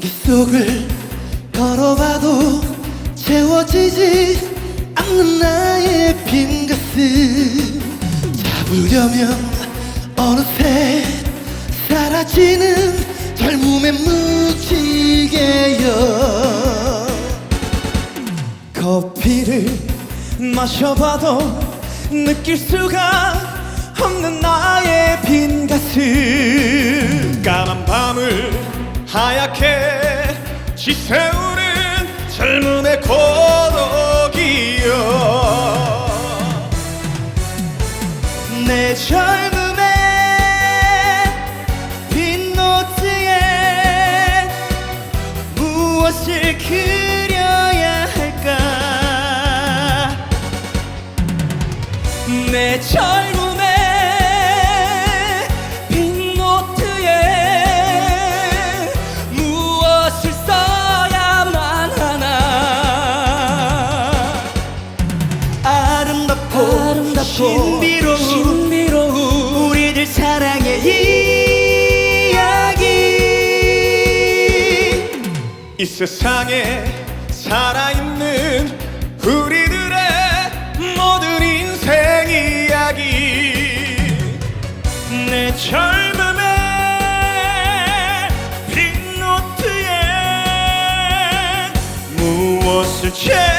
속을 걸어봐도 채워지지 않는 나의 빈 가슴 잡으려면 어느새 사라지는 젊음의 무지개여. 커피를 마셔봐도 느낄 수가 없는 나의 지새우는 젊음의 고독이여. 내 젊음의 빈 노트에 무엇을 그려야 할까? 내 젊 신비로운, 우리들 사랑의 이야기. 이 세상에 살아있는 우리들의 모든 인생 이야기. 내 젊음의 빈 노트에 무엇을 채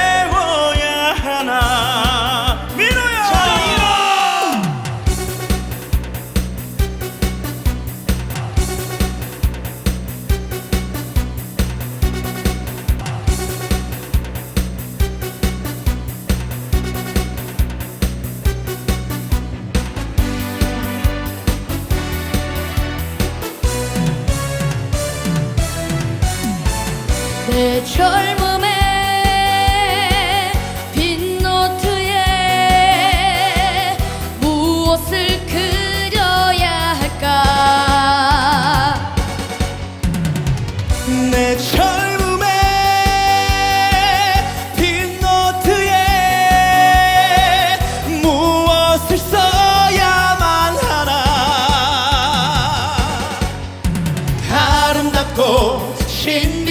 내 젊음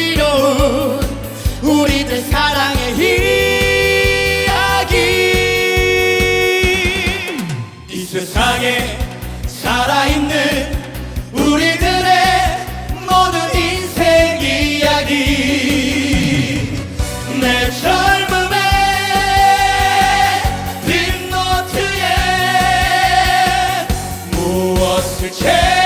신비로운 우리들 사랑의 이야기. 이 세상에 살아있는 우리들의 모든 인생 이야기. 내 젊음의 빈 노트에 무엇을 채